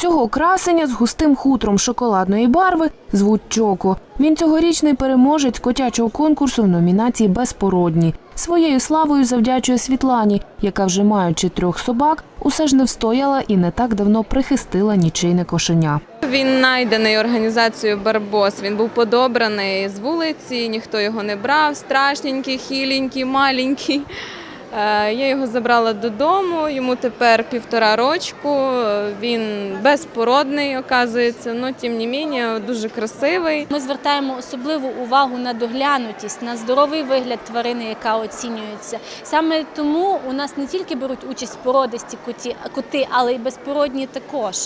Цього красення з густим хутром шоколадної барви звуть Чоко. Він цьогорічний переможець котячого конкурсу в номінації Безпородні. Своєю славою завдячує Світлані, яка, вже маючи трьох собак, усе ж не встояла і не так давно прихистила нічийне кошеня. Він знайдений організацією Барбос. Він був подобраний з вулиці, ніхто його не брав. Страшненький, хіленький, маленький. Е, Я його забрала додому. Йому тепер півтора рочку. Він безпородний, оказується, але тим не менше дуже красивий. Ми звертаємо особливу увагу на доглянутість, на здоровий вигляд тварини, яка оцінюється. Саме тому у нас не тільки беруть участь породисті коти, але й безпородні також.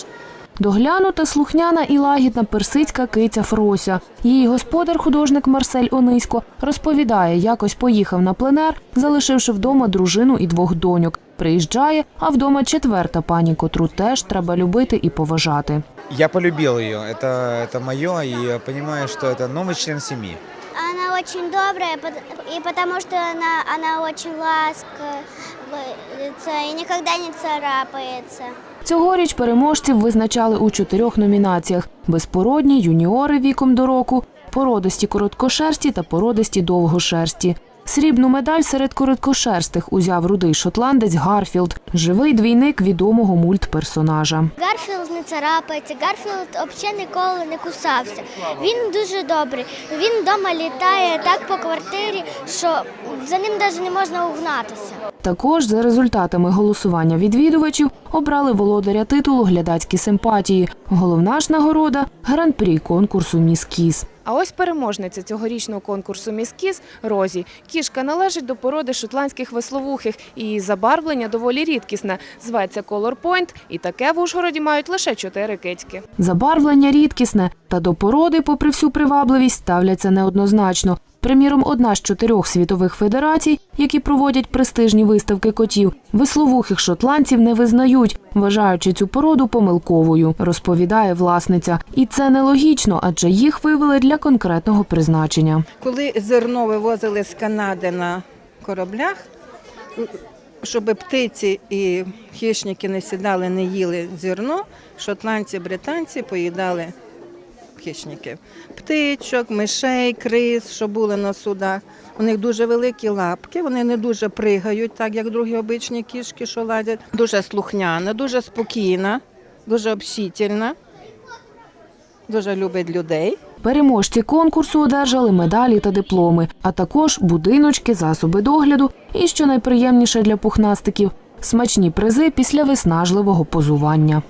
Доглянута, слухняна і лагідна персидська киця Фрося. Її господар, художник Марсель Онисько, розповідає, якось поїхав на пленер, залишивши вдома дружину і двох доньок. Приїжджає, а вдома четверта пані, котру теж треба любити і поважати. Я полюбил ее, это, это мое, и я понимаю, что это новый член семьи. Она очень добрая, пот- и потому что она, она очень ласковая и никогда не царапается. Цьогоріч переможців визначали у чотирьох номінаціях: безпородні, юніори віком до року, породисті короткошерсті та породисті довгошерсті. Срібну медаль серед короткошерстих узяв рудий шотландець Гарфілд, живий двійник відомого мультперсонажа. Гарфілд не царапається, Гарфілд взагалі ніколи не кусався. Він дуже добрий. Він вдома літає так по квартирі, що за ним навіть не можна угнатися. Також за результатами голосування відвідувачів обрали володаря титулу глядацькі симпатії. Головна ж нагорода гран-прі конкурсу Міс Кіс. А ось переможниця цьогорічного конкурсу Міскіз – Розі. Кішка належить до породи шотландських весловухих, її забарвлення доволі рідкісне. Зветься Point, і таке в Ужгороді мають лише чотири кицьки. Забарвлення рідкісне, та до породи, попри всю привабливість, ставляться неоднозначно. Приміром, одна з чотирьох світових федерацій, які проводять престижні виставки котів, весловухих шотландців не визнають, вважаючи цю породу помилковою, розповідає власниця. І це нелогічно, адже їх вивели для конкретного призначення. Коли зерно вивозили з Канади на кораблях, щоб птиці і хищники не сідали, не їли зерно, шотландці, британці поїдали хищників. Птичок, мишей, крис, що були на судах. У них дуже великі лапки, вони не дуже пригають, так як другі обичні кішки, що ладять. Дуже слухняна, дуже спокійна, дуже общительна, дуже любить людей. Переможці конкурсу одержали медалі та дипломи, а також будиночки, засоби догляду і, що найприємніше для пухнастиків, смачні призи після виснажливого позування.